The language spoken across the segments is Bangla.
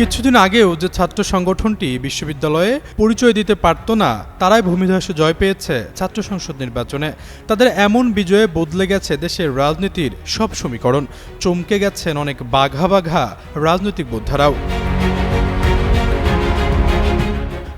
কিছুদিন আগেও যে ছাত্র সংগঠনটি বিশ্ববিদ্যালয়ে পরিচয় দিতে পারত না, তারাই ভূমিধসে জয় পেয়েছে ছাত্র সংসদ নির্বাচনে। তাদের এমন বিজয়ে বদলে গেছে দেশের রাজনীতির সব সমীকরণ। চমকে গেছেন অনেক বাঘা বাঘা রাজনৈতিক বোদ্ধারাও।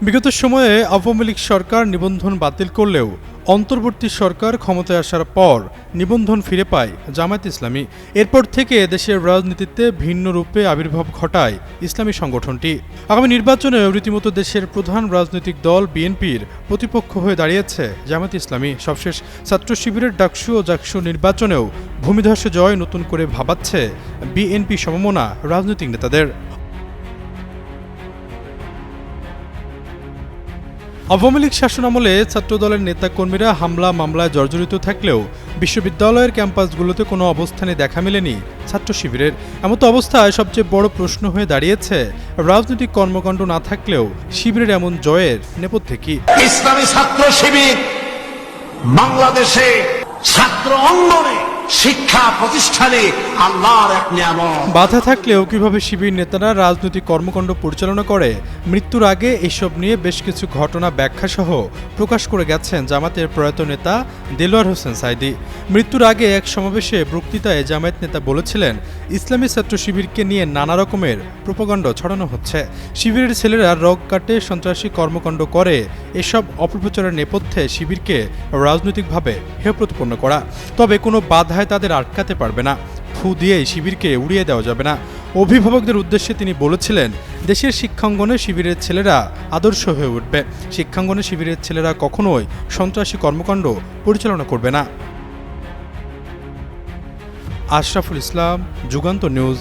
বিগত সময়ে আওয়ামী লীগ সরকার নিবন্ধন বাতিল করলেও অন্তর্বর্তী সরকার ক্ষমতায় আসার পর নিবন্ধন ফিরে পায় জামায়াত ইসলামী। এরপর থেকে দেশের রাজনীতিতে ভিন্ন রূপে আবির্ভাব ঘটায় ইসলামী সংগঠনটি। আগামী নির্বাচনে রীতিমতো দেশের প্রধান রাজনৈতিক দল বিএনপির প্রতিপক্ষ হয়ে দাঁড়িয়েছে জামায়াত ইসলামী। সবশেষ ছাত্র শিবিরের ডাকসু ও জাকসু নির্বাচনেও ভূমিধসে জয় নতুন করে ভাবাচ্ছে বিএনপি সমমনা রাজনৈতিক নেতাদের। আওয়ামী লীগ শাসনামলে ছাত্রদলের নেতাকর্মীরা হামলা, মামলায় জর্জরিত থাকলেও বিশ্ববিদ্যালয়ের ক্যাম্পাসগুলোতে কোনো অবস্থানে দেখা মেলেনি ছাত্র শিবিরের। এমতো অবস্থায় সবচেয়ে বড় প্রশ্ন হয়ে দাঁড়িয়েছে, রাজনৈতিক কর্মকাণ্ড না থাকলেও শিবিরের এমন জয়ের নেপথ্যে কি? ইসলামী ছাত্র শিবির বাংলাদেশে ছাত্র অঙ্গনে শিক্ষা প্রতিষ্ঠানে আল্লাহর এক নিয়ামত। বাধা থাকলেও কীভাবে শিবির নেতারা রাজনৈতিক কর্মকাণ্ড পরিচালনা করে, মৃত্যুর আগে এসব নিয়ে বেশ কিছু ঘটনা ব্যাখ্যা সহ প্রকাশ করে গেছেন জামাতের প্রয়াত নেতা দেলোয়ার হোসেন সাইদি। মৃত্যুর আগে এক সমাবেশে বক্তৃতায় জামায়াত নেতা বলেছিলেন, ইসলামী ছাত্র শিবিরকে নিয়ে নানা রকমের প্রোপাগান্ড ছড়ানো হচ্ছে। শিবিরের ছেলেরা রগ কাটে, সন্ত্রাসী কর্মকাণ্ড করে, এসব অপপ্রচারের নেপথ্যে শিবিরকে রাজনৈতিকভাবে হেয় প্রতিপন্ন করা। তবে কোনো বাধায় তাদের আটকাতে পারবে না। ফু দিয়ে শিবিরকে উড়িয়ে দেওয়া যাবে না। অভিভাবকদের উদ্দেশ্যে তিনি বলেছিলেন, দেশের শিক্ষাঙ্গনে শিবিরের ছেলেরা আদর্শ হয়ে উঠবে। শিক্ষাঙ্গনে শিবিরের ছেলেরা কখনোই সন্ত্রাসী কর্মকাণ্ড পরিচালনা করবে না। আশরাফুল ইসলাম, যুগান্ত নিউজ।